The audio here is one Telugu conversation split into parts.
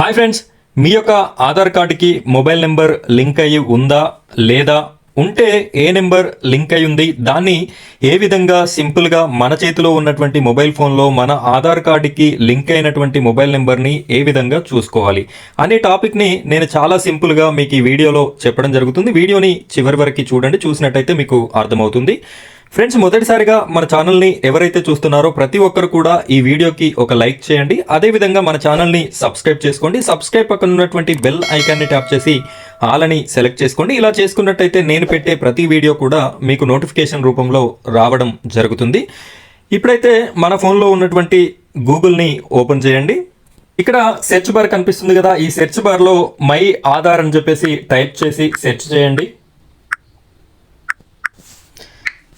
హాయ్ ఫ్రెండ్స్ మీ యొక్క ఆధార్ కార్డుకి మొబైల్ నెంబర్ లింక్ అయ్యి ఉందా లేదా? ఉంటే ఏ నెంబర్ లింక్ అయి ఉంది? దాన్ని ఏ విధంగా సింపుల్గా మన చేతిలో ఉన్నటువంటి మొబైల్ ఫోన్లో మన ఆధార్ కార్డుకి లింక్ అయినటువంటి మొబైల్ నెంబర్ని ఏ విధంగా చూసుకోవాలి? అనే టాపిక్ని నేను చాలా సింపుల్గా మీకు ఈ వీడియోలో చెప్పడం జరుగుతుంది. వీడియోని చివరి వరకు చూడండి. చూసినట్టయితే మీకు అర్థమవుతుంది. ఫ్రెండ్స్ మొదటిసారిగా మన ఛానల్ని ఎవరైతే చూస్తున్నారో ప్రతి ఒక్కరు కూడా ఈ వీడియోకి ఒక లైక్ చేయండి. అదేవిధంగా మన ఛానల్ని సబ్స్క్రైబ్ చేసుకోండి. సబ్స్క్రైబ్ పక్కన ఉన్నటువంటి బెల్ ఐకాన్ని ట్యాప్ చేసి ఆల్ అని సెలెక్ట్ చేసుకోండి. ఇలా చేసుకున్నట్టయితే నేను పెట్టే ప్రతి వీడియో కూడా మీకు నోటిఫికేషన్ రూపంలో రావడం జరుగుతుంది. ఇప్పుడైతే మన ఫోన్లో ఉన్నటువంటి గూగుల్ని ఓపెన్ చేయండి. ఇక్కడ సెర్చ్ బార్ కనిపిస్తుంది కదా. ఈ సెర్చ్ బార్లో మై ఆధార్ అని చెప్పేసి టైప్ చేసి సెర్చ్ చేయండి.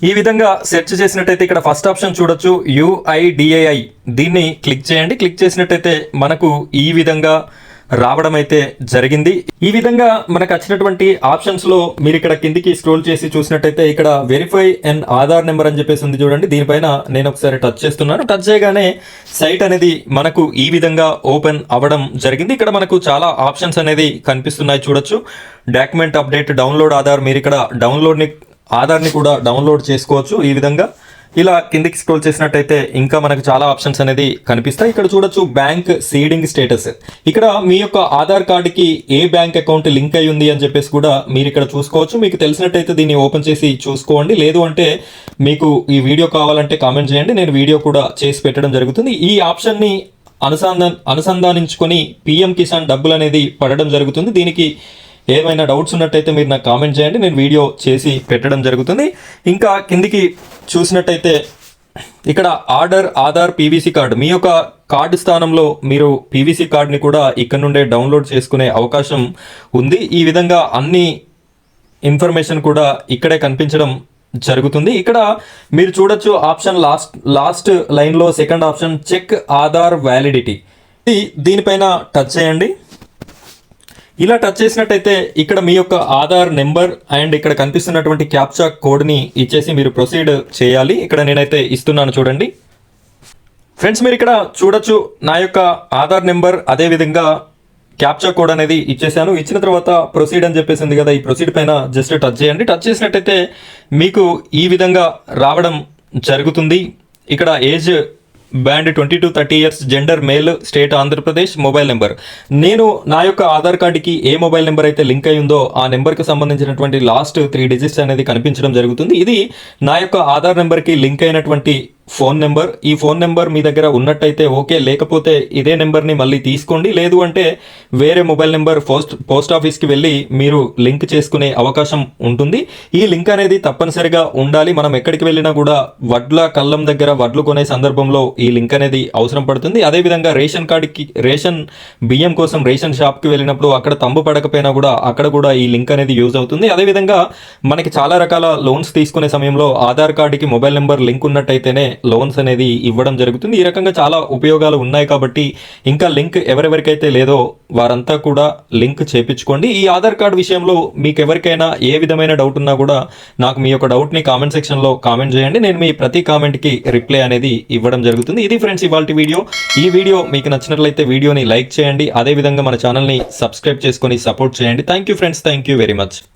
ఈ విధంగా సెర్చ్ చేసినట్టయితే ఇక్కడ ఫస్ట్ ఆప్షన్ చూడొచ్చు యుఐడిఏఐ దీన్ని క్లిక్ చేయండి. క్లిక్ చేసినట్టయితే మనకు ఈ విధంగా రావడం అయితే జరిగింది. ఈ విధంగా మనకు వచ్చినటువంటి ఆప్షన్స్లో మీరు ఇక్కడ కిందికి స్క్రోల్ చేసి చూసినట్టయితే ఇక్కడ వెరిఫై అండ్ ఆధార్ నెంబర్ అని చెప్పేసి ఉంది చూడండి. దీనిపైన నేను ఒకసారి టచ్ చేస్తున్నాను. టచ్ చేయగానే సైట్ అనేది మనకు ఈ విధంగా ఓపెన్ అవ్వడం జరిగింది. ఇక్కడ మనకు చాలా ఆప్షన్స్ అనేది కనిపిస్తున్నాయి చూడొచ్చు. డాక్యుమెంట్ అప్డేట్ డౌన్లోడ్ ఆధార్ మీరు ఇక్కడ డౌన్లోడ్ని ఆధార్ని కూడా డౌన్లోడ్ చేసుకోవచ్చు ఈ విధంగా. ఇలా కిందికి స్క్రోల్ చేసినట్టయితే ఇంకా మనకు చాలా ఆప్షన్స్ అనేది కనిపిస్తాయి. ఇక్కడ చూడొచ్చు బ్యాంక్ సీడింగ్ స్టేటస్ ఇక్కడ మీ యొక్క ఆధార్ కార్డుకి ఏ బ్యాంక్ అకౌంట్ లింక్ అయి ఉంది అని చెప్పేసి కూడా మీరు ఇక్కడ చూసుకోవచ్చు. మీకు తెలిసినట్టయితే దీన్ని ఓపెన్ చేసి చూసుకోండి. లేదు అంటే మీకు ఈ వీడియో కావాలంటే కామెంట్ చేయండి. నేను వీడియో కూడా చేసి పెట్టడం జరుగుతుంది. ఈ ఆప్షన్ని అనుసంధా అనుసంధానించుకొని పిఎం కిసాన్ డబ్బులు అనేది పడడం జరుగుతుంది. దీనికి ఏమైనా డౌట్స్ ఉన్నట్టయితే మీరు నాకు కామెంట్ చేయండి. నేను వీడియో చేసి పెట్టడం జరుగుతుంది. ఇంకా కిందికి చూసినట్టయితే ఇక్కడ ఆర్డర్ ఆధార్ పీవీసీ కార్డు మీ యొక్క కార్డు స్థానంలో మీరు పీవీసీ కార్డుని కూడా ఇక్కడ నుండే డౌన్లోడ్ చేసుకునే అవకాశం ఉంది. ఈ విధంగా అన్ని ఇన్ఫర్మేషన్ కూడా ఇక్కడే కనిపించడం జరుగుతుంది. ఇక్కడ మీరు చూడొచ్చు ఆప్షన్ లాస్ట్ లాస్ట్ లైన్లో second option check Aadhaar validity దీనిపైన టచ్ చేయండి. ఇలా టచ్ చేసినట్టయితే ఇక్కడ మీ యొక్క ఆధార్ నెంబర్ అండ్ ఇక్కడ కనిపిస్తున్నటువంటి క్యాప్చా కోడ్ని ఇచ్చేసి మీరు ప్రొసీడ్ చేయాలి. ఇక్కడ నేనైతే ఇస్తున్నాను చూడండి. ఫ్రెండ్స్ మీరు ఇక్కడ చూడొచ్చు నా యొక్క ఆధార్ నెంబర్ అదే విధంగా క్యాప్చా కోడ్ అనేది ఇచ్చేసాను. ఇచ్చిన తర్వాత ప్రొసీడ్ అని చెప్పేసింది కదా ఈ ప్రొసీడ్ పైన జస్ట్ టచ్ చేయండి. టచ్ చేసినట్టయితే మీకు ఈ విధంగా రావడం జరుగుతుంది. ఇక్కడ age band twenty two thirty years gender male state Andhra Pradesh mobile number. నేను నా యొక్క ఆధార్ కార్డుకి ఏ మొబైల్ నెంబర్ అయితే లింక్ అయి ఉందో ఆ నెంబర్కి సంబంధించినటువంటి లాస్ట్ త్రీ డిజిట్స్ అనేది కనిపించడం జరుగుతుంది. ఇది నా యొక్క ఆధార్ నెంబర్కి లింక్ అయినటువంటి ఫోన్ నెంబర్ ఈ ఫోన్ నెంబర్ మీ దగ్గర ఉన్నట్టయితే ఓకే లేకపోతే ఇదే నెంబర్ని మళ్ళీ తీసుకోండి. లేదు అంటే వేరే మొబైల్ నెంబర్ పోస్ట్ పోస్ట్ ఆఫీస్కి వెళ్ళి మీరు లింక్ చేసుకునే అవకాశం ఉంటుంది. ఈ లింక్ అనేది తప్పనిసరిగా ఉండాలి. మనం ఎక్కడికి వెళ్ళినా కూడా వడ్ల కళ్ళం దగ్గర వడ్లు కొనే సందర్భంలో ఈ లింక్ అనేది అవసరం పడుతుంది. అదేవిధంగా రేషన్ కార్డుకి రేషన్ బియ్యం కోసం రేషన్ షాప్కి వెళ్ళినప్పుడు అక్కడ తంబు పడకపోయినా కూడా అక్కడ కూడా ఈ లింక్ అనేది యూజ్ అవుతుంది. అదేవిధంగా మనకి చాలా రకాల లోన్స్ తీసుకునే సమయంలో ఆధార్ కార్డుకి మొబైల్ నెంబర్ లింక్ ఉన్నట్టయితేనే లోన్స్ అనేది ఇవ్వడం జరుగుతుంది. ఈ రకంగా చాలా ఉపయోగాలు ఉన్నాయి కాబట్టి ఇంకా లింక్ ఎవరెవరికైతే లేదో వారంతా కూడా లింక్ చేపించుకోండి. ఈ ఆధార్ కార్డు విషయంలో మీకు ఎవరికైనా ఏ విధమైన డౌట్ ఉన్నా కూడా నాకు మీ యొక్క డౌట్ని కామెంట్ సెక్షన్లో కామెంట్ చేయండి. నేను మీ ప్రతి కామెంట్కి రిప్లై అనేది ఇవ్వడం జరుగుతుంది. ఇది ఫ్రెండ్స్ ఇవాళ వీడియో. ఈ వీడియో మీకు నచ్చినట్లయితే వీడియోని లైక్ చేయండి. అదేవిధంగా మన ఛానల్ని సబ్స్క్రైబ్ చేసుకొని సపోర్ట్ చేయండి. Thank you friends thank you very much